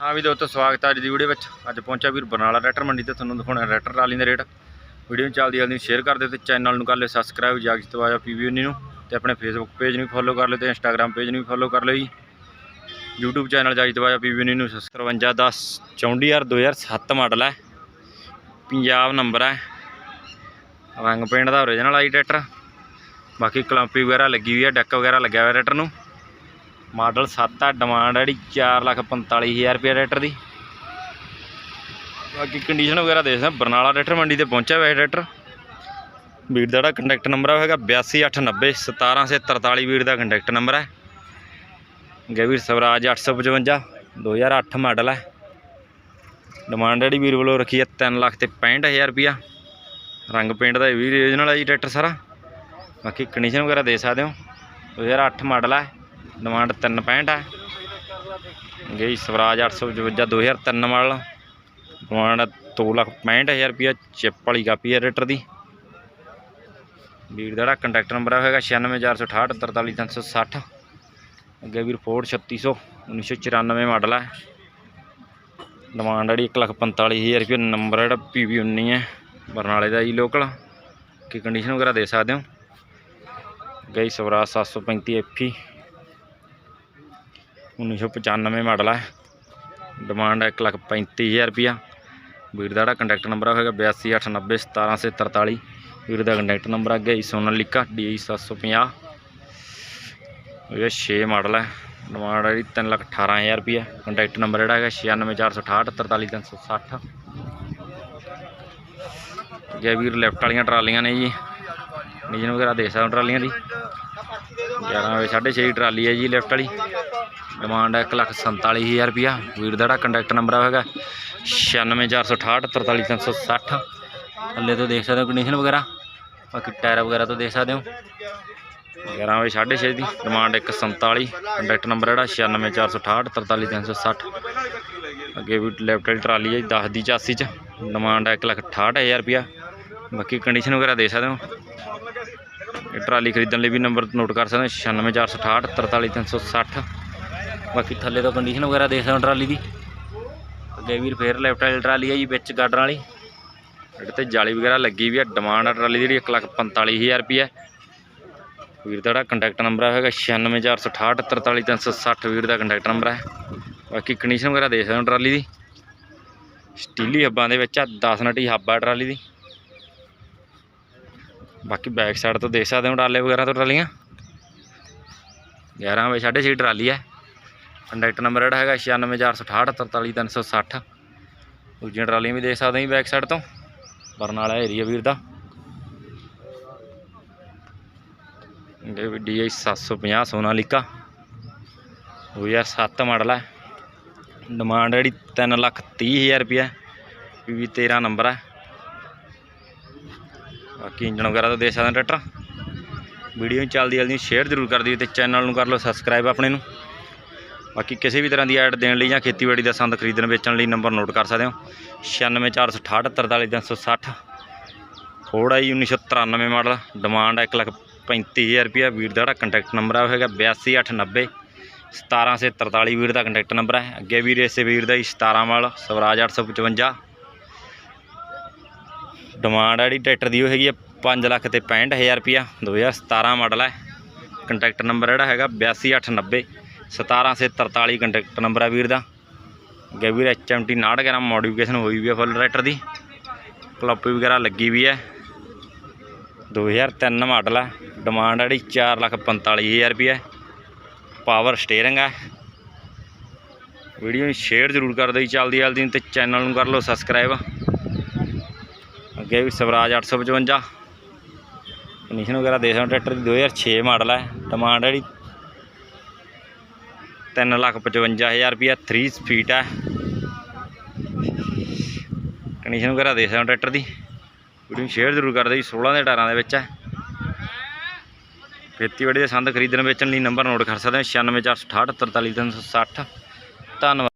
ਹਾਂ ਵੀ ਦੋਸਤੋ, ਸਵਾਗਤ ਹੈ ਅੱਜ ਦੀ ਵੀਡੀਓ ਵਿੱਚ। ਅੱਜ ਪਹੁੰਚਿਆ ਵੀਰ ਬਰਨਾਲਾ ਟਰੈਕਟਰ ਮੰਡੀ ਤੇ ਤੁਹਾਨੂੰ ਦਿਖਾਉਣਾ ਰੈਟਰ ਟਰਾਲੀ ਦਾ ਰੇਟ। ਵੀਡੀਓ ਨੂੰ ਚੱਲਦੀ ਜਲਦੀ ਸ਼ੇਅਰ ਕਰ ਦਿਓ ਤੇ ਚੈਨਲ ਨੂੰ ਕਰ ਲਿਓ ਸਬਸਕ੍ਰਾਈਬ ਜਾਗ ਦਵਾਇਆ ਪੀਵੀ ਨੂੰ ਤੇ ਆਪਣੇ ਫੇਸਬੁੱਕ ਪੇਜ ਨੂੰ ਫੋਲੋ ਕਰ ਲਿਓ ਤੇ ਇੰਸਟਾਗ੍ਰam ਪੇਜ ਨੂੰ ਵੀ ਫੋਲੋ ਕਰ ਲਿਓ ਜੀ। YouTube ਚੈਨਲ ਜਾਗ ਦਵਾਇਆ ਪੀਵੀ ਨੂੰ। 57 10 ਚੌਂਡੀਆਰ 2007 ਮਾਡਲ ਹੈ ਪੰਜਾਬ ਨੰਬਰ ਹੈ ਰੰਗ ਪਿੰਡ ਦਾ ਓਰੀਜਨਲ ਆਈ ਟਰੈਕਟਰ। ਬਾਕੀ ਕਲੰਪੀ ਵਗੈਰਾ ਲੱਗੀ ਹੋਈ ਹੈ ਡੈਕ ਵਗੈਰਾ ਲੱਗਿਆ ਹੋਇਆ ਟਰੈਕਟਰ ਨੂੰ। ਮਾਡਲ 7 ਆ ਡਿਮਾਂਡ ਹੈ ਜਿਹੜੀ 445000 ਰੁਪਏ ਟਰੈਕਟਰ ਦੀ। ਬਾਕੀ ਕੰਡੀਸ਼ਨ ਵਗੈਰਾ ਦੇਖ ਬਰਨਾਲਾ ਟਰੈਕਟਰ ਮੰਡੀ ਤੇ ਪਹੁੰਚਿਆ ਹੋਇਆ ਟਰੈਕਟਰ। ਵੀਰ ਦਾ ਜਿਹੜਾ ਕੰਟੈਕਟ ਨੰਬਰ ਹੈਗਾ 8289 17743 ਵੀਰ ਦਾ ਕੰਟੈਕਟ ਨੰਬਰ ਹੈ ਗਵੀਰ ਸਵਰਾਜ 855 2008 ਮਾਡਲ ਹੈ ਡਿਮਾਂਡ ਜਿਹੜੀ ਵੀਰ ਵੱਲੋਂ ਰੱਖੀ ਹੈ 3 ਲੱਖ ਤੇ 65000 ਰੁਪਿਆ ਰੰਗ ਪੇਂਟ ਦਾ ਇਹ ਵੀ ਰੀਜਨਲ ਹੈ ਜੀ ਟਰੈਕਟਰ ਸਾਰਾ। ਬਾਕੀ ਕੰਡੀਸ਼ਨ ਵਗੈਰਾ ਦੇ ਸਕਦੇ ਹੋ। 2008 ਮਾਡਲ ਹੈ ਡਿਮਾਂਡ 365 ਹੈ ਗਈ ਸਵਰਾਜ 855 2003 ਮਾਡਲ। ਡਿਮਾਂਡ 265000 ਰੁਪਿਆ ਚਿੱਪ ਵਾਲੀ ਕਾਪੀ ਹੈ ਰੇਟਰ ਦੀ। ਵੀਰ ਦਾ ਜਿਹੜਾ ਕੰਟੈਕਟ ਨੰਬਰ ਹੈਗਾ 96468 43360 ਅੱਗੇ ਵੀਰ ਫੋਰਡ 3600 1994 ਮਾਡਲ ਹੈ ਡਿਮਾਂਡ ਜਿਹੜੀ 145000 ਰੁਪਏ ਨੰਬਰ ਜਿਹੜਾ ਪੀਵੀ 19 ਹੈ ਬਰਨਾਲੇ ਦਾ ਜੀ ਲੋਕਲ। ਕੀ ਕੰਡੀਸ਼ਨ ਵਗੈਰਾ ਦੇ ਸਕਦੇ ਹੋ? ਗਈ ਸਵਰਾਜ 735 ਐਫੀ 1995 ਮਾਡਲ ਹੈ ਡਿਮਾਂਡ ਹੈ 135000 ਰੁਪਿਆ ਵੀਰ ਦਾ ਜਿਹੜਾ ਕੰਟੈਕਟ ਨੰਬਰ ਹੋਵੇਗਾ 8289 17743 ਵੀਰ ਦਾ ਕੰਟੈਕਟ ਨੰਬਰ ਅੱਗੇ ਹੀ ਸੋਨਾਲੀਕਾ, ਡੀ 750 ਇਹ 6 ਮਾਡਲ ਹੈ ਡਿਮਾਂਡ ਹੈ ਜੀ 318000 ਰੁਪਿਆ ਕੰਟੈਕਟ ਨੰਬਰ ਜਿਹੜਾ ਹੈਗਾ 96468 43360 ਜੇ ਵੀਰ ਲੈਫਟ ਵਾਲੀਆਂ ਟਰਾਲੀਆਂ ਨੇ ਜੀ। ਡੀਜ਼ਨ ਵਗੈਰਾ ਦੇ ਸਕਦੇ ਹੋ ਟਰਾਲੀਆਂ ਦੀ। 11 ਵਜੇ 6.5 ਟਰਾਲੀ ਹੈ ਜੀ ਲੈਫਟ ਵਾਲੀ। ਡਿਮਾਂਡ ਹੈ 147000 ਰੁਪਿਆ ਵੀਰ ਦਾ ਜਿਹੜਾ ਕੰਟੈਕਟ ਨੰਬਰ ਹੈਗਾ 96468 43360 ਥੱਲੇ ਤੋਂ ਦੇਖ ਸਕਦੇ ਹੋ ਕੰਡੀਸ਼ਨ ਵਗੈਰਾ। ਬਾਕੀ ਟਾਇਰ ਵਗੈਰਾ ਤੋਂ ਦੇਖ ਸਕਦੇ ਹੋ। 11 ਵਜੇ 6.5 ਦੀ ਡਿਮਾਂਡ 147 ਕੰਟੈਕਟ ਨੰਬਰ ਜਿਹੜਾ 96468 43360 ਅੱਗੇ ਵੀ ਲੈਫਟ ਵਾਲੀ ਟਰਾਲੀ ਹੈ 10 ਦੀ 84 ਚ। ਡਿਮਾਂਡ ਹੈ 168000 ਰੁਪਿਆ ਬਾਕੀ ਕੰਡੀਸ਼ਨ ਵਗੈਰਾ ਦੇ ਸਕਦੇ ਹੋ। ਟਰਾਲੀ ਖਰੀਦਣ ਲਈ ਵੀ ਨੰਬਰ ਨੋਟ ਕਰ ਸਕਦੇ ਹੋ 96468 43360 ਬਾਕੀ ਥੱਲੇ ਤੋਂ ਕੰਡੀਸ਼ਨ ਵਗੈਰਾ ਦੇਖ ਸਕਦੇ ਹੋ ਟਰਾਲੀ ਦੀ। ਅੱਗੇ ਵੀਰ ਫੇਰ ਲੈਫਟ ਵਾਲੀ ਟਰਾਲੀ ਹੈ ਜੀ, ਵਿੱਚ ਗਾਡਰ ਵਾਲੀ। ਇਹਦੇ ਤੇ ਜਾਲੀ ਵਗੈਰਾ ਲੱਗੀ ਵੀ ਹੈ ਡਿਮਾਂਡ ਆ ਟਰਾਲੀ ਦੀ ਜਿਹੜੀ 145000 ਰੁਪਏ ਵੀਰ ਦਾ ਜਿਹੜਾ ਕੰਟੈਕਟ ਨੰਬਰ ਹੈਗਾ 96468 43360 ਵੀਰ ਦਾ ਕੰਟੈਕਟ ਨੰਬਰ ਹੈ ਬਾਕੀ ਕੰਡੀਸ਼ਨ ਵਗੈਰਾ ਦੇਖ ਸਕਦੇ ਹੋ ਟਰਾਲੀ ਦੀ। ਸਟੀਲੀ ਹੱਬਾਂ ਦੇ ਵਿੱਚ ਆ 10 ਨਟੀ ਹੱਬ ਆ ਟਰਾਲੀ ਦੀ। ਬਾਕੀ ਬੈਕ ਸਾਈਡ ਤੋਂ ਦੇਖ ਸਕਦੇ ਹੋ ਟਰਾਲੇ ਵਗੈਰਾ ਤੋਂ ਟਰਾਲੀਆਂ। 11 ਵਜੇ 6.5 ਟਰਾਲੀ ਹੈ। ਕੰਟੈਕਟ ਨੰਬਰ ਜਿਹੜਾ ਹੈਗਾ 96468 43360 ਦੂਜੀਆਂ ਟਰਾਲੀਆਂ ਵੀ ਦੇਖ ਸਕਦੇ ਹੋ ਬੈਕ ਸਾਈਡ ਤੋਂ। ਬਰਨਾਲਾ ਏਰੀਆ ਵੀਰ ਦਾ। ਇਹ ਵੀ DI 750 ਸੋਨਾਲੀਕਾ। 2007 ਮਾਡਲ ਹੈ। ਡਿਮਾਂਡ ਜਿਹੜੀ 3 ਲੱਖ 30 ਹਜ਼ਾਰ ਰੁਪਏ ਵੀ 13 ਨੰਬਰ ਹੈ। ਬਾਕੀ ਇੰਜਣ ਵਗੈਰਾ ਤਾਂ ਦੇ ਸਕਦੇ ਹੋ ਟਰੈਕਟਰ। ਵੀਡੀਓ ਨੂੰ ਚੱਲਦੀ ਜਲਦੀ ਸ਼ੇਅਰ ਜ਼ਰੂਰ ਕਰ ਦਿਓ ਤੇ ਚੈਨਲ ਨੂੰ ਕਰ ਲਓ ਸਬਸਕ੍ਰਾਈਬ ਆਪਣੇ ਨੂੰ। ਬਾਕੀ ਕਿਸੇ ਵੀ ਤਰ੍ਹਾਂ ਦੀ ਐਡ ਦੇਣ ਲਈ ਜਾਂ ਖੇਤੀਬਾੜੀ ਦਾ ਸੰਦ ਖਰੀਦਣ, ਵੇਚਣ ਲਈ ਨੰਬਰ ਨੋਟ ਕਰ ਸਕਦੇ ਹੋ। 96468 43360 ਥੋੜਾ ਹੀ 1993 ਮਾਡਲ ਡਿਮਾਂਡ ਹੈ 1 ਲੱਖ 35000 ਰੁਪਿਆ ਵੀਰ ਦਾ ਜਿਹੜਾ ਕੰਟੈਕਟ ਨੰਬਰ ਆ ਹੈਗਾ 82890 17743 ਵੀਰ ਦਾ ਕੰਟੈਕਟ ਨੰਬਰ ਹੈ। ਅੱਗੇ ਵੀਰ ਇਸੇ ਵੀਰ ਦਾ ਹੀ 17 ਮਾਡਲ, ਸਵਰਾਜ 855 ਡਿਮਾਂਡ ਆ ਜਿਹੜੀ ਟਰੈਕਟਰ ਦੀ, ਉਹ ਹੈਗੀ ਆ 5 ਲੱਖ ਤੇ 65000 ਰੁਪਿਆ 2017 ਮਾਡਲ ਹੈ ਕੰਟੈਕਟ ਨੰਬਰ ਜਿਹੜਾ ਹੈਗਾ 82890 17743 ਕੰਟੈਕਟ ਨੰਬਰ ਆ ਵੀਰ ਦਾ। ਅੱਗੇ ਵੀਰ HMT 69 ਗ੍ਰਾਮ ਮੋਡੀਫਿਕੇਸ਼ਨ ਹੋਈ ਵੀ ਆ ਫੁੱਲ ਟਰੈਕਟਰ ਦੀ। ਕਲੱਪੀ ਵਗੈਰਾ ਲੱਗੀ ਵੀ ਹੈ 2003 ਮਾਡਲ ਹੈ ਡਿਮਾਂਡ ਜਿਹੜੀ 445000 ਰੁਪਏ ਪਾਵਰ ਸਟੀਅਰਿੰਗ ਹੈ ਵੀਡੀਓ ਨੂੰ ਸ਼ੇਅਰ ਜ਼ਰੂਰ ਕਰ ਦਿਓ ਜੀ ਚੱਲਦੀ ਜਲਦੀ ਤੇ ਚੈਨਲ ਨੂੰ ਕਰ ਲਓ ਸਬਸਕ੍ਰਾਈਬ। ਅੱਗੇ ਵੀ ਸਵਰਾਜ 855 ਕੰਡੀਸ਼ਨ ਵਗੈਰਾ ਦੇ ਸਕਦੇ ਹੋ, ਟਰੈਕਟਰ ਦੀ 2006 ਮਾਡਲ ਹੈ। ਡਿਮਾਂਡ ਜਿਹੜੀ 355000 ਰੁਪਏ 3 ਸਪੀਡ ਹੈ। ਕੰਡੀਸ਼ਨ ਵਗੈਰਾ ਦੇ ਸਕਦੇ ਹੋ ਟਰੈਕਟਰ ਦੀ। ਵੀਡੀਓ ਸ਼ੇਅਰ ਜ਼ਰੂਰ ਕਰ ਦਿਓ ਜੀ 16 ਦੇ ਟਾਇਰਾਂ ਦੇ ਵਿੱਚ ਹੈ। ਖੇਤੀਬਾੜੀ ਦੇ ਸੰਦ ਖਰੀਦਣ ਵੇਚਣ ਲਈ ਨੰਬਰ ਨੋਟ ਕਰ ਸਕਦੇ ਹੋ 96468 43360 ਧੰਨਵਾਦ।